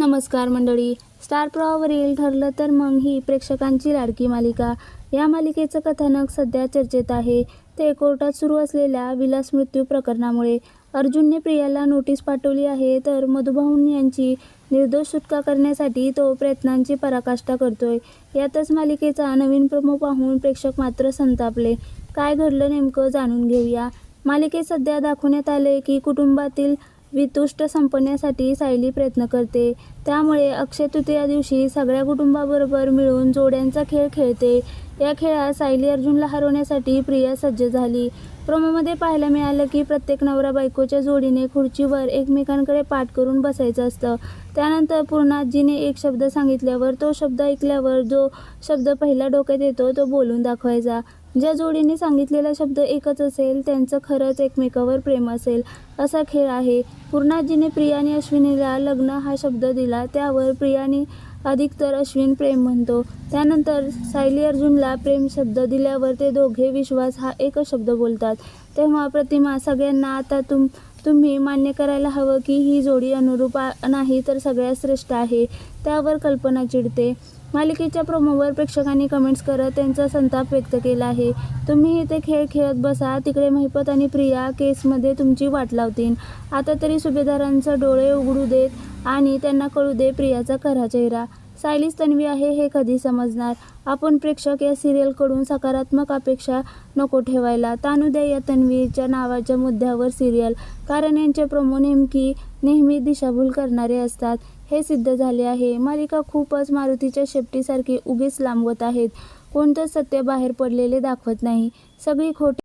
नमस्कार मंडळी. स्टार प्रवावरील ठरलं तर मग ही प्रेक्षकांची लाडकी मालिका. या मालिकेचं कथानक सध्या चर्चेत आहे. ते कोर्टात सुरू असलेल्या विलास मृत्यू प्रकरणामुळे अर्जुनने प्रियाला नोटीस पाठवली आहे तर मधुभाऊन यांची निर्दोष सुटका करण्यासाठी तो प्रयत्नांची पराकाष्ठा करतोय. यातच मालिकेचा नवीन प्रमो पाहून प्रेक्षक मात्र संतापले. काय घडलं नेमकं जाणून घेऊया. मालिकेत सध्या दाखवण्यात आले की कुटुंबातील वितुष्ट संपवण्यासाठी सायली प्रयत्न करते. त्यामुळे अक्षय तृतीया दिवशी सगळ्या कुटुंबाबरोबर मिळून जोड्यांचा खेळ खेळते. या खेळात सायली अर्जुनला हरवण्यासाठी प्रिया सज्ज झाली. प्रोमोमध्ये पाहायला मिळालं की प्रत्येक नवरा बायकोच्या जोडीने खुर्चीवर एकमेकांकडे पाठ करून बसायचं असतं. त्यानंतर पूर्णाजीने एक शब्द सांगितल्यावर तो शब्द ऐकल्यावर जो शब्द पहिला डोक्यात येतो तो बोलून दाखवायचा. ज्या जोडीने सांगितलेला शब्द एकच असेल त्यांचं खरंच एकमेकावर प्रेम असेल असा खेळ आहे. पूर्णाजीने प्रियाने अश्विनीला लग्न हा शब्द दिला त्यावर प्रियाने अधिक तर अश्विन प्रेम म्हणतो. त्यानंतर सायली अर्जुनला प्रेम शब्द दिल्यावर ते दोघे विश्वास हा एकच शब्द बोलतात. तेव्हा प्रतिमा सगळ्यांना आता तुम तुम्ही मान्य करायला हवं की ही जोडी अनुरूप नाही तर सगळ्यात श्रेष्ठ आहे. त्यावर कल्पना चिडते. मालिकेच्या प्रोमोवर प्रेक्षकांनी कमेंट्स करत त्यांचा संताप व्यक्त केला आहे. तुम्ही इथे खेळ खेळत बसा तिकडे महिपत आणि प्रिया केसमध्ये तुमची वाट लावतील. आता तरी सुभेदारांचं डोळे उघडू देत आणि त्यांना कळू दे प्रियाचा खरा चेहरा. सायलीस तन्वी आहे हे कधी समजणार? आपण प्रेक्षक या सिरियलकडून सकारात्मक अपेक्षा नको ठेवायला. तानू द्या या तन्वीच्या नावाच्या मुद्द्यावर सिरियल. कारण यांचे प्रोमो नेमकी नेहमी दिशाभूल करणारे असतात. हे सिद्ध झाले आहे. मालिका खूपच मारुतीच्या शेपटीसारखी उगीच लांबवत आहेत. कोणतंच सत्य बाहेर पडलेले दाखवत नाही. सगळी खोटी